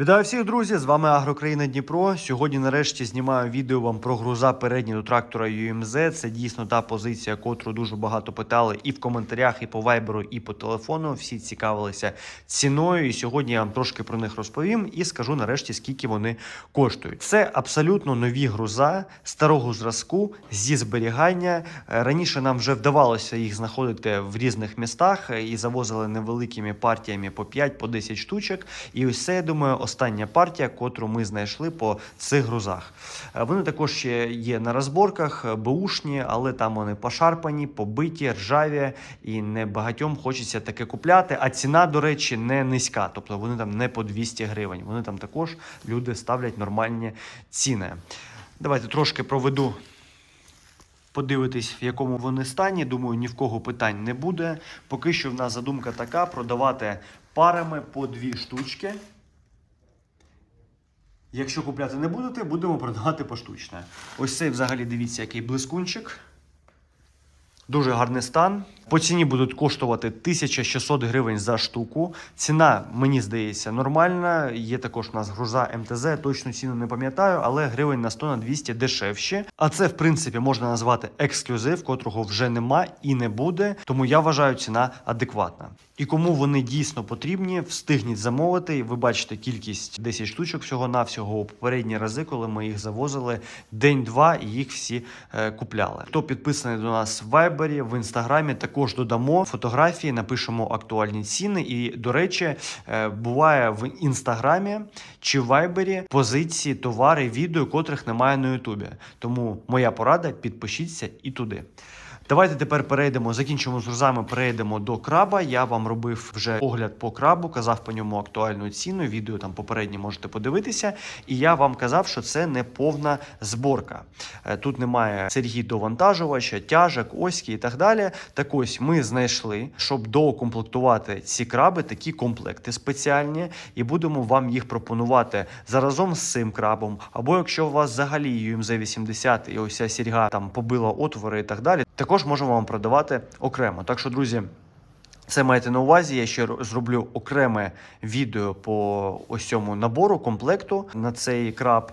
Вітаю всіх, друзі! З вами Агрокраїна Дніпро. Сьогодні, нарешті, знімаю відео вам про груза передні до трактора UMZ. Це дійсно та позиція, котру дуже багато питали і в коментарях, і по вайберу, і по телефону. Всі цікавилися ціною. І сьогодні я вам трошки про них розповім і скажу нарешті, скільки вони коштують. Це абсолютно нові груза старого зразку зі зберігання. Е, Раніше нам вже вдавалося їх знаходити в різних містах е, і завозили невеликими партіями по 5 по 10 штучок. І ось це, я думаю, остання партія, котру ми знайшли по цих грузах. Е, Вони також ще є на розборках, е, беушні, але там вони пошарпані, побиті, ржаві, і не багатьом хочеться таке купляти. А ціна, до речі, не низька. Тобто вони там не по 200 гривень. Вони там також люди ставлять нормальні ціни. Давайте трошки проведу. Подивитись, в якому вони стані. Думаю, ні в кого питань не буде. Поки що в нас задумка така: продавати парами по дві штучки. Якщо купляти не будете, будемо продавати поштучне. Ось цей взагалі дивіться, який блискунчик. Дуже гарний стан. По ціні будуть коштувати 1600 гривень за штуку. Ціна, мені здається, нормальна. Є також у нас груза МТЗ, точну ціну не пам'ятаю, але гривень на 100 на 200 дешевші. А це, в принципі, можна назвати ексклюзив, котрого вже нема і не буде. Тому я вважаю, ціна адекватна. І кому вони дійсно потрібні, встигніть замовити. Ви бачите кількість 10 штучок всього-навсього у попередні рази, коли ми їх завозили день-два і їх всі е, купляли. Хто підписаний до нас в Вайбері, в інстаграмі, також додамо фотографії, напишемо актуальні ціни. І, до речі, е, буває в інстаграмі чи Вайбері позиції, товари, відео, котрих немає на Ютубі. Тому моя порада: підпишіться і туди. Давайте тепер перейдемо, закінчимо з грузами, перейдемо до краба. Я вам робив вже огляд по крабу, казав по ньому актуальну ціну. Відео там попереднє можете подивитися. І я вам казав, що це не повна зборка. Е, Тут немає Сергій довантажувача, тяжок, оськи і так далі. Так ось ми знайшли, щоб доукомплектувати ці краби, такі комплекти спеціальні, і будемо вам їх пропонувати заразом з цим крабом. Або якщо у вас взагалі UMZ 80 і ось ця сірга там побила отвори і так далі, також можемо вам продавати окремо. Так що, друзі. Це маєте на увазі. Я ще зроблю окреме відео по ось цьому набору комплекту на цей краб.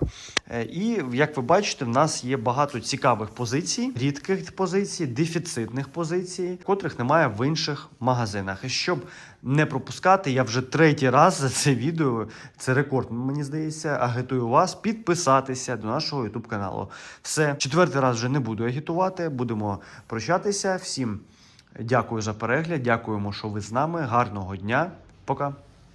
Е, І як ви бачите, в нас є багато цікавих позицій, рідких позицій, дефіцитних позицій, котрих немає в інших магазинах. І щоб не пропускати, я вже третій раз за це відео. Це рекорд. Мені здається, агітую вас підписатися до нашого YouTube каналу. Все, четвертий раз вже не буду агітувати. Будемо прощатися. Всім. Дякую за перегляд. Дякуємо, що ви з нами. Гарного дня. Пока.